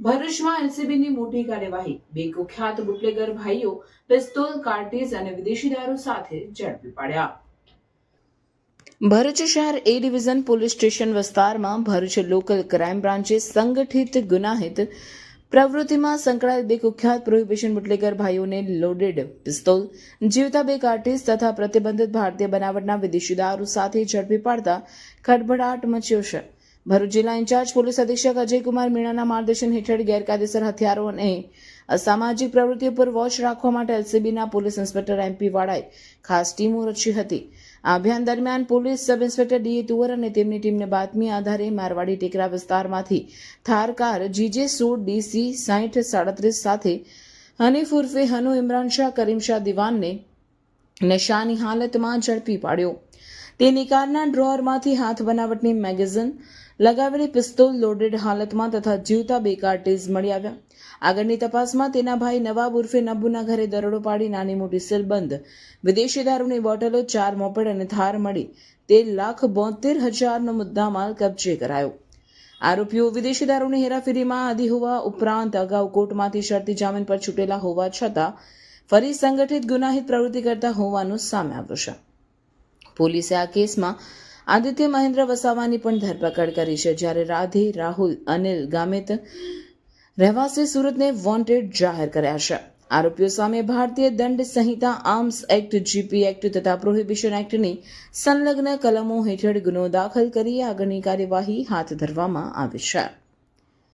ભરૂચમાં એનસીબીની મોટી કાર્યવાહી. બે કુખ્યાત બુટલેગર ભાઈઓ પિસ્તોલ, કાર્ટીઝ અને વિદેશી દારૂ સાથે ઝડપી પાડ્યા. ભરૂચ શહેર એ ડિવિઝન પોલીસ સ્ટેશન વિસ્તારમાં ભરૂચ લોકલ ક્રાઇમ બ્રાન્ચે સંગઠિત ગુનાહિત પ્રવૃત્તિમાં સંકળાયેલ બે કુખ્યાત પ્રોહિબિશન બુટલેગર ભાઈઓને લોડેડ પિસ્તોલ, જીવતા બે કાર્ટીસ તથા પ્રતિબંધિત ભારતીય બનાવટના વિદેશી દારૂ સાથે ઝડપી પાડતા ખડભડાટ મચ્યો છે. ભરૂચ જિલ્લા ઇન્ચાર્જ પોલીસ અધિક્ષક અજયકુમાર મીણાના માર્ગદર્શન હેઠળ ગેરકાયદેસર હથિયારો અને અસામાજિક પ્રવૃત્તિઓ પર વોચ રાખવા માટે એલસીબીના પોલીસ ઇન્સ્પેક્ટર એમપી વાળાએ ખાસ ટીમો રચી હતી. આ અભિયાન દરમિયાન police sub inspector D A Tuvar અને તેમની ટીમને બાતમી આધારે મારવાડી ટેકરા વિસ્તારમાંથી થાર કાર જીજે સોળ ડીસી સાહીઠ સાડત્રીસ સાથે હનીફ ઉર્ફે હનુ ઇમરાન શાહ, કરીમ શાહ દિવાનને નશાની હાલતમાં ઝડપી પાડ્યો. તેની કારના ડ્રોઅરમાંથી હાથ બનાવટની મેગેઝિન લગાવેલી પિસ્તોલ લોડેડ હાલતમાં તથા જીવતા બે કાર્ટીઝ મળી આવ્યા. આગળની તપાસમાં તેના ભાઈ નવાબ ઉર્ફે નબ્બુના ઘરે દરોડો પાડી નાની મોટી સીલબંધ, વિદેશી દારૂની બોટલો, ચાર મોપેડ અને થાર મળી તેર લાખ બોતેર હજારનો મુદ્દામાલ કબજે કરાયો. આરોપીઓ વિદેશી દારૂની હેરાફેરીમાં આદિ હોવા ઉપરાંત અગાઉ કોર્ટમાંથી શરતી જામીન પર છૂટેલા હોવા છતાં ફરી સંગઠિત ગુનાહિત પ્રવૃત્તિ કરતા હોવાનું સામે આવ્યું છે. પોલીસે આ કેસમાં આદિત્ય મહેન્દ્ર વસાવાની પણ ધરપકડ કરી છે, જ્યારે રાધે, રાહુલ, અનિલ ગામિત રહેવાસી સુરતને વોન્ટેડ જાહેર કર્યા છે. આરોપીઓ સામે ભારતીય દંડ સંહિતા, આર્મ્સ એક્ટ જીપી એક્ટ તથા પ્રોહિબિશન એક્ટની સંલગ્ન કલમો હેઠળ ગુનો દાખલ કરી આગળની કાર્યવાહી હાથ ધરવામાં આવી છે.